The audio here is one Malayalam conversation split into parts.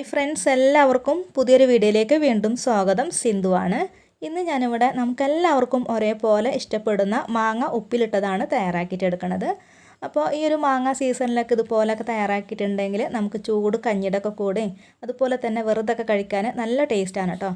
ഹായ് ഫ്രണ്ട്സ് എല്ലാവർക്കും പുതിയൊരു വീഡിയോയിലേക്ക് വീണ്ടും സ്വാഗതം. സിന്ധുവാണ് ഇന്ന് ഞാനിവിടെ നമുക്കെല്ലാവർക്കും ഒരേപോലെ ഇഷ്ടപ്പെടുന്ന മാങ്ങ ഉപ്പിലിട്ടതാണ് തയ്യാറാക്കിയിട്ടെടുക്കുന്നത് അപ്പോൾ ഈ ഒരു മാങ്ങ സീസണിലൊക്കെ ഇതുപോലൊക്കെ തയ്യാറാക്കിയിട്ടുണ്ടെങ്കിൽ നമുക്ക് ചൂട് കഞ്ഞിടൊക്കെ കൂടി അതുപോലെ തന്നെ വെറുതൊക്കെ കഴിക്കാൻ നല്ല ടേസ്റ്റാണ് കേട്ടോ.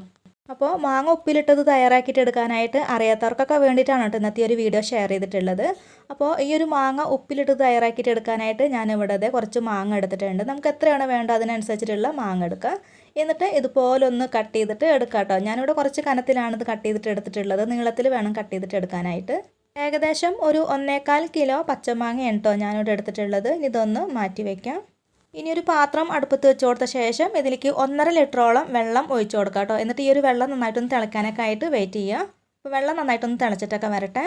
അപ്പോൾ മാങ്ങ ഉപ്പിലിട്ടത് തയ്യാറാക്കിയിട്ട് എടുക്കാനായിട്ട് അറിയാത്തവർക്കൊക്കെ വേണ്ടിയിട്ടാണ് കേട്ടോ ഇന്നത്തെ ഒരു വീഡിയോ ഷെയർ ചെയ്തിട്ടുള്ളത്. അപ്പോൾ ഈ ഒരു മാങ്ങ ഉപ്പിലിട്ട് തയ്യാറാക്കിയിട്ട് എടുക്കാനായിട്ട് ഞാൻ ഇവിടെ കുറച്ച് മാങ്ങ എടുത്തിട്ടുണ്ട്. നമുക്ക് എത്രയാണ് വേണ്ടത് അതിനനുസരിച്ചിട്ടുള്ള മാങ്ങ എടുക്കുക എന്നിട്ട് ഇതുപോലെ ഒന്ന് കട്ട് ചെയ്തിട്ട് എടുക്കാം കേട്ടോ. ഞാനിവിടെ കുറച്ച് കനത്തിലാണ് ഇത് കട്ട് ചെയ്തിട്ട് എടുത്തിട്ടുള്ളത്. നീളത്തിൽ വേണം കട്ട് ചെയ്തിട്ട് എടുക്കാനായിട്ട്. ഏകദേശം ഒരു ഒന്നേകാൽ കിലോ പച്ചമാങ്ങയാണ് കേട്ടോ ഞാനിവിടെ എടുത്തിട്ടുള്ളത്. ഇതൊന്ന് മാറ്റി വയ്ക്കാം ഇനി ഒരു പാത്രം അടുപ്പത്ത് വെച്ച് കൊടുത്ത ശേഷം ഇതിലേക്ക് ഒന്നര ലിറ്ററോളം വെള്ളം ഒഴിച്ചു കൊടുക്കുക കേട്ടോ. എന്നിട്ട് ഈ ഒരു വെള്ളം നന്നായിട്ടൊന്ന് തിളയ്ക്കാനൊക്കെ ആയിട്ട് വെയിറ്റ് ചെയ്യുക. അപ്പോൾ വെള്ളം നന്നായിട്ടൊന്ന് തിളച്ചിട്ടൊക്കെ വരട്ടെ.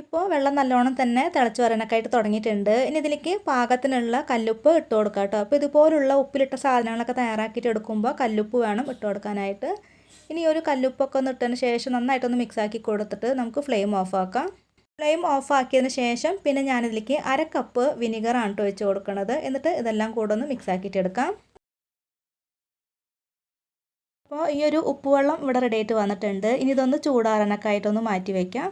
ഇപ്പോൾ വെള്ളം നല്ലോണം തന്നെ തിളച്ച് വരാനൊക്കെ ആയിട്ട് തുടങ്ങിയിട്ടുണ്ട്. ഇനി ഇതിലേക്ക് പാകത്തിനുള്ള കല്ലുപ്പ് ഇട്ട് കൊടുക്കുക കേട്ടോ. അപ്പോൾ ഇതുപോലുള്ള ഉപ്പിലിട്ട സാധനങ്ങളൊക്കെ തയ്യാറാക്കിയിട്ട് എടുക്കുമ്പോൾ കല്ലുപ്പ് വേണം ഇട്ട് കൊടുക്കാനായിട്ട്. ഇനി ഒരു കല്ലുപ്പൊക്കെ ഒന്ന് ഇട്ടതിന് ശേഷം നന്നായിട്ടൊന്ന് മിക്സാക്കി കൊടുത്തിട്ട് നമുക്ക് ഫ്ലെയിം ഓഫ് ആക്കാം. ഫ്ലെയിം ഓഫ് ആക്കിയതിന് ശേഷം പിന്നെ ഞാനിതിലേക്ക് അര കപ്പ് വിനിഗറാണ് കേട്ടോ വെച്ച് കൊടുക്കുന്നത് എന്നിട്ട് ഇതെല്ലാം കൂടെ ഒന്ന് മിക്സ് ആക്കിയിട്ട് എടുക്കാം. അപ്പോൾ ഈ ഒരു ഉപ്പുവെള്ളം ഇവിടെ റെഡി ആയിട്ട് വന്നിട്ടുണ്ട്. ഇനി ഇതൊന്ന് ചൂടാറാനൊക്കെ ആയിട്ടൊന്ന് മാറ്റി വയ്ക്കാം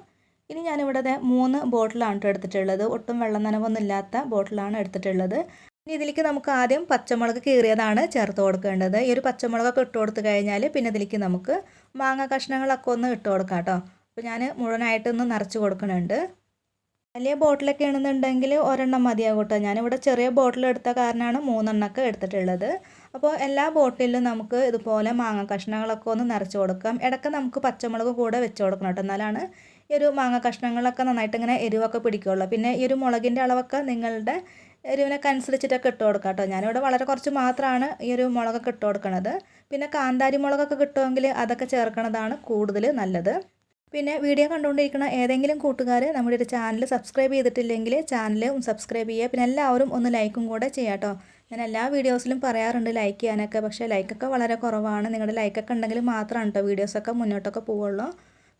ഇനി ഞാനിവിടെ മൂന്ന് ബോട്ടിലാണ് കേട്ടോ എടുത്തിട്ടുള്ളത്. ഒട്ടും വെള്ളം നനവൊന്നും ഇല്ലാത്ത ബോട്ടിലാണ് എടുത്തിട്ടുള്ളത്. ഇനി ഇതിലേക്ക് നമുക്ക് ആദ്യം പച്ചമുളക് കീറിയതാണ് ചേർത്ത് കൊടുക്കേണ്ടത്. ഈ ഒരു പച്ചമുളകൊക്കെ ഇട്ട് കൊടുത്തു കഴിഞ്ഞാൽ പിന്നെ ഇതിലേക്ക് നമുക്ക് മാങ്ങ കഷ്ണങ്ങളൊക്കെ ഒന്ന് ഇട്ട് കൊടുക്കാം കേട്ടോ അപ്പോൾ ഞാൻ മുഴുവനായിട്ടൊന്ന് നിറച്ച് കൊടുക്കുന്നുണ്ട്. വലിയ ബോട്ടിലൊക്കെ ആണെന്നുണ്ടെങ്കിൽ ഒരെണ്ണം മതിയാകും കേട്ടോ. ഞാനിവിടെ ചെറിയ ബോട്ടിൽ എടുത്ത കാരണമാണ് മൂന്നെണ്ണമൊക്കെ എടുത്തിട്ടുള്ളത്. അപ്പോൾ എല്ലാ ബോട്ടിലും നമുക്ക് ഇതുപോലെ മാങ്ങ കഷ്ണങ്ങളൊക്കെ ഒന്ന് നിറച്ച് കൊടുക്കാം. ഇടയ്ക്ക് നമുക്ക് പച്ചമുളക് കൂടെ വെച്ച് കൊടുക്കണം കേട്ടോ. എന്നാലാണ് ഈ ഒരു മാങ്ങ കഷ്ണങ്ങളൊക്കെ നന്നായിട്ട് ഇങ്ങനെ എരിവൊക്കെ പിടിക്കുകയുള്ളൂ പിന്നെ ഈ ഒരു മുളകിന്റെ അളവൊക്കെ നിങ്ങളുടെ എരിവിനൊക്കെ അനുസരിച്ചിട്ടൊക്കെ ഇട്ട് കൊടുക്കാം കേട്ടോ. ഞാനിവിടെ വളരെ കുറച്ച് മാത്രമാണ് ഈ ഒരു മുളകൊക്കെ ഇട്ട് കൊടുക്കുന്നത് പിന്നെ കാന്താരി മുളകൊക്കെ കിട്ടുമെങ്കിൽ അതൊക്കെ ചേർക്കണതാണ് കൂടുതൽ നല്ലത്. പിന്നെ വീഡിയോ കണ്ടുകൊണ്ടിരിക്കുന്ന ഏതെങ്കിലും കൂട്ടുകാർ നമ്മുടെ ഒരു ചാനൽ സബ്സ്ക്രൈബ് ചെയ്തിട്ടില്ലെങ്കിൽ ചാനൽ സബ്സ്ക്രൈബ് ചെയ്യുക. പിന്നെ എല്ലാവരും ഒന്ന് ലൈക്കും കൂടെ ചെയ്യാട്ടോ ഞാൻ എല്ലാ വീഡിയോസിലും പറയാറുണ്ട് ലൈക്ക് ചെയ്യാനൊക്കെ. പക്ഷേ ലൈക്കൊക്കെ വളരെ കുറവാണ്. നിങ്ങളുടെ ലൈക്കൊക്കെ ഉണ്ടെങ്കിൽ മാത്രമാണ് കേട്ടോ വീഡിയോസൊക്കെ മുന്നോട്ടൊക്കെ പോവുള്ളൂ.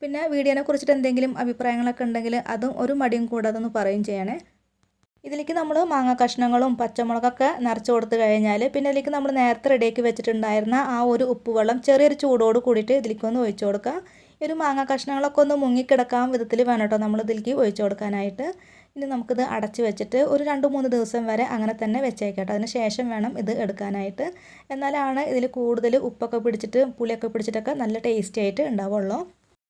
പിന്നെ വീഡിയോനെ കുറിച്ചിട്ട് എന്തെങ്കിലും അഭിപ്രായങ്ങളൊക്കെ ഉണ്ടെങ്കിൽ അതും ഒരു മടിയും കൂടാതെ ഒന്ന് പറയും ചെയ്യണേ. ഇതിലേക്ക് നമ്മൾ മാങ്ങ കഷ്ണങ്ങളും പച്ചമുളകൊക്കെ നിറച്ച് കൊടുത്ത് കഴിഞ്ഞാൽ പിന്നെ ഇതിലേക്ക് നമ്മൾ നേരത്തെ റെഡിയാക്കി വെച്ചിട്ടുണ്ടായിരുന്ന ആ ഒരു ഉപ്പുവെള്ളം ചെറിയൊരു ചൂടോട് കൂടിയിട്ട് ഇതിലേക്കൊന്ന് ഒഴിച്ചു കൊടുക്കുക. ഒരു മാങ്ങ കഷ്ണങ്ങളൊക്കെ ഒന്ന് മുങ്ങിക്കിടക്കാൻ വിധത്തിൽ വേണം കേട്ടോ നമ്മൾ ഇതിലേക്ക് ഒഴിച്ചു കൊടുക്കാനായിട്ട്. ഇനി നമുക്കിത് അടച്ച് വെച്ചിട്ട് ഒരു രണ്ട് മൂന്ന് ദിവസം വരെ അങ്ങനെ തന്നെ വെച്ചേക്കട്ടോ അതിന് ശേഷം വേണം ഇത് എടുക്കാനായിട്ട്. എന്നാലാണ് ഇതിൽ കൂടുതൽ ഉപ്പൊക്കെ പിടിച്ചിട്ട് പുളിയൊക്കെ പിടിച്ചിട്ടൊക്കെ നല്ല ടേസ്റ്റി ആയിട്ട് ഉണ്ടാവുള്ളൂ.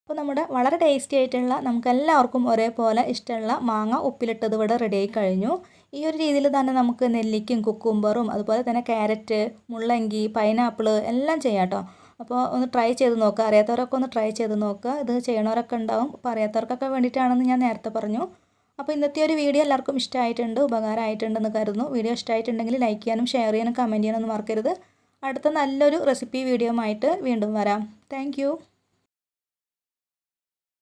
അപ്പോൾ നമ്മുടെ വളരെ ടേസ്റ്റി ആയിട്ടുള്ള നമുക്ക് എല്ലാവർക്കും ഒരേപോലെ ഇഷ്ടമുള്ള മാങ്ങ ഉപ്പിലിട്ടത് ഇവിടെ റെഡിയായി കഴിഞ്ഞു. ഈ ഒരു രീതിയിൽ തന്നെ നമുക്ക് നെല്ലിക്കും കുക്കുംബറും അതുപോലെ തന്നെ ക്യാരറ്റ് മുള്ളങ്കി പൈനാപ്പിൾ എല്ലാം ചെയ്യാം കേട്ടോ അപ്പോൾ ഒന്ന് ട്രൈ ചെയ്ത് നോക്കുക അറിയാത്തവരൊക്കെ ഒന്ന് ട്രൈ ചെയ്ത് നോക്കുക ഇത് ചെയ്യണവരൊക്കെ ഉണ്ടാവും. അപ്പോൾ അറിയാത്തവർക്കൊക്കെ വേണ്ടിയിട്ടാണെന്ന് ഞാൻ നേരത്തെ പറഞ്ഞു. അപ്പോൾ ഇന്നത്തെ ഒരു വീഡിയോ എല്ലാവർക്കും ഇഷ്ടമായിട്ടുണ്ട് ഉപകാരമായിട്ടുണ്ടെന്ന് കരുതുന്നു. വീഡിയോ ഇഷ്ടമായിട്ടുണ്ടെങ്കിൽ ലൈക്ക് ചെയ്യാനും ഷെയർ ചെയ്യാനും കമന്റ് ചെയ്യാനൊന്നും മറക്കരുത്. അടുത്ത നല്ലൊരു റെസിപ്പി വീഡിയോ ആയിട്ട് വീണ്ടും വരാം. താങ്ക്